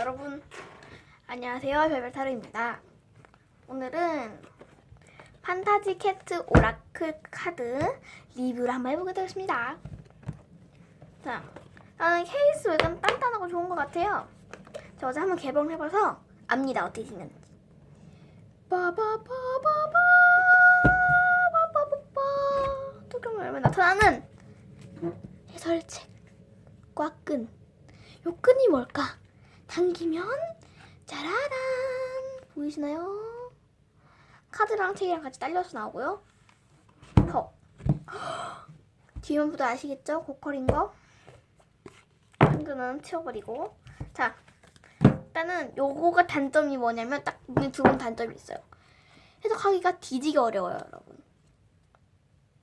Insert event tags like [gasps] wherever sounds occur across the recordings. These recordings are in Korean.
여러분 안녕하세요. 별별타로입니다. 오늘은 판타지 캣트 오라클 카드 리뷰를 한번 해보게 되었습니다. 자 나는 케이스 외관 단단하고 좋은 것 같아요. 저 어제 한번 개봉 해봐서 압니다. 어떻게 생겼는지. 빠바바바바 빠바바바. 뚜껑을 열면 나타나는 해설책 꽉끈. 요 끈이 뭘까? 당기면 짜라란 보이시나요? 카드랑 책이랑 같이 딸려서 나오고요. 턱 [gasps] 뒤면부터 아시겠죠? 고컬인 거. 한근은 치워버리고 자 일단은 요거가 단점이 뭐냐면 딱두분 단점이 있어요. 해석하기가 뒤지게 어려워요, 여러분.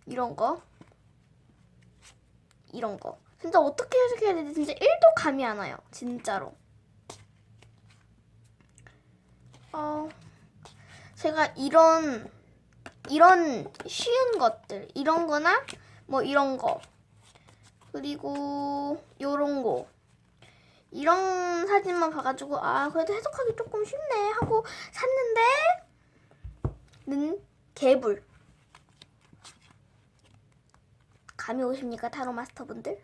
이런 거 이런 거 진짜 어떻게 해석해야 되지 진짜 1도 감이 안 와요 진짜로 어 제가 이런 이런 쉬운 것들 이런 거나 뭐 이런 거 그리고 요런 거 이런 사진만 봐가지고 아 그래도 해석하기 조금 쉽네 하고 샀는데 는 개불 감이 오십니까 타로 마스터분들?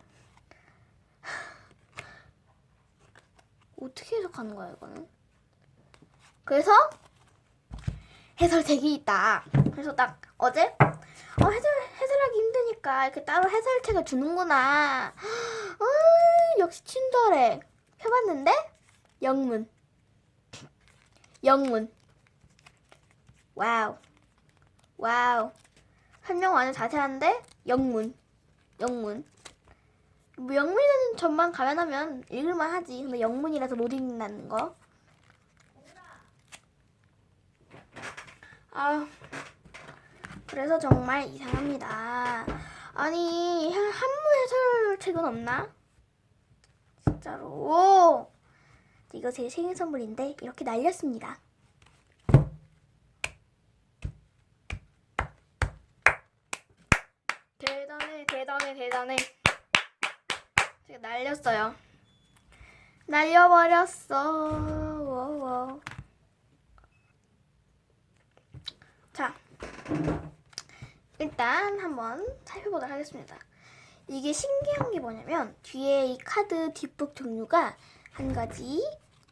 어떻게 해석하는 거야 이거는? 그래서 해설책이 있다. 그래서 딱 어제 어, 해설 해설하기 힘드니까 이렇게 따로 해설책을 주는구나. 아, 역시 친절해. 해봤는데 영문 영문 와우 와우 설명 완전 자세한데 영문 영문 뭐 영문이라는 점만 감안하면 읽을만 하지. 근데 영문이라서 못 읽는다는 거. 아, 그래서 정말 이상합니다. 아니, 한- 한무 해설 책은 없나? 진짜로. 이거 제 생일 선물인데 이렇게 날렸습니다. 대단해, 대단해, 대단해. 제가 날렸어요. 날려버렸어. 워워. 자, 일단 한번 살펴보도록 하겠습니다. 이게 신기한 게 뭐냐면 뒤에 이 카드 뒷북 종류가 한 가지,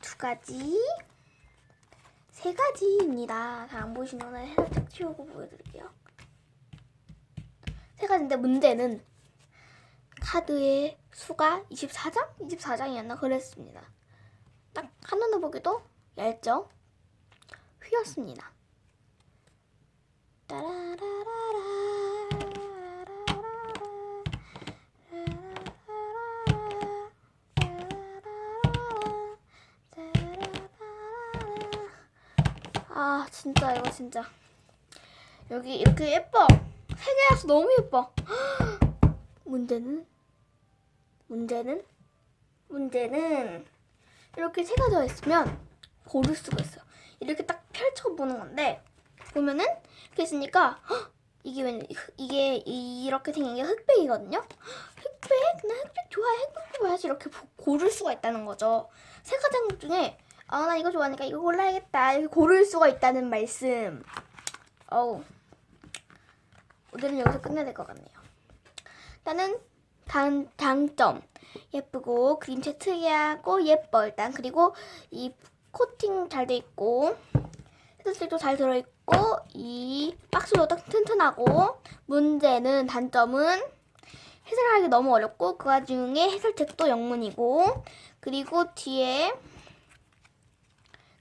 두 가지, 세 가지입니다. 잘 안 보이시면 해설책 치우고 보여드릴게요. 세 가지인데 문제는 카드의 수가 24장? 24장이었나 그랬습니다. 딱 한눈에 보기도 얇죠? 휘었습니다. 아 진짜 이거 진짜 여기 이렇게 예뻐 세 개라서 너무 예뻐 문제는 문제는 문제는 이렇게 세 가지가 있으면 고를 수가 있어요. 이렇게 딱 펼쳐보는 건데 보면은 헉, 이게 왜 이게 이렇게 생긴 게 흑백이거든요. 흑백 나 흑백 좋아해 흑백 좋아해서 이렇게 보- 고를 수가 있다는 거죠. 세 가지 중에 아 나 이거 좋아하니까 이거 골라야겠다 이렇게 고를 수가 있다는 말씀. 어우 오늘은 여기서 끝내야 될 것 같네요. 일단은 단, 장점 예쁘고 그림체 특이하고 예뻐 일단 그리고 이 코팅 잘 돼 있고 헤드셋도 잘 들어있고 이 박스도 딱 튼튼하고 문제는 단점은 해설하기 너무 어렵고 그 와중에 해설책도 영문이고 그리고 뒤에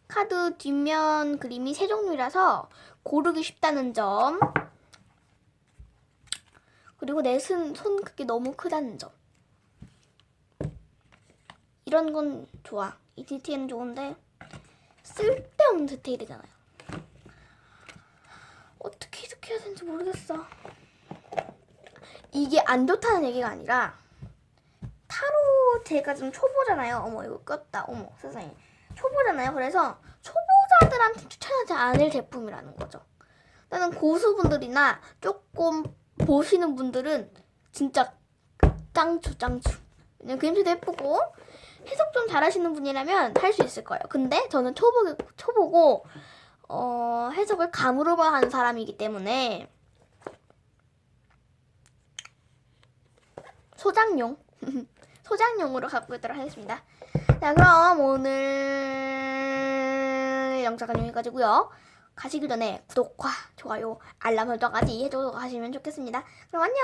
카드 뒷면 그림이 세 종류라서 고르기 쉽다는 점 그리고 내손 크기 너무 크다는 점. 이런 건 좋아. 이 디테일은 좋은데 쓸데없는 디테일이잖아요. 해야 되는지 모르겠어. 이게 안 좋다는 얘기가 아니라 타로 제가 좀 초보잖아요. 어머 이거 꼈다. 어머 세상에 초보잖아요. 그래서 초보자들한테 추천하지 않을 제품이라는 거죠. 나는 고수분들이나 조금 보시는 분들은 진짜 짱추 짱추. 그냥 그림체도 예쁘고 해석 좀 잘하시는 분이라면 할 수 있을 거예요. 근데 저는 초보 초보고 어, 해석을 감으로만 하는 사람이기 때문에 소장용 [laughs] 소장용으로 갖고 있도록 하겠습니다. 자 그럼 오늘 영상은 여기까지고요. 가시기 전에 구독과 좋아요, 알람 설정까지 해주도록 하시면 좋겠습니다. 그럼 안녕.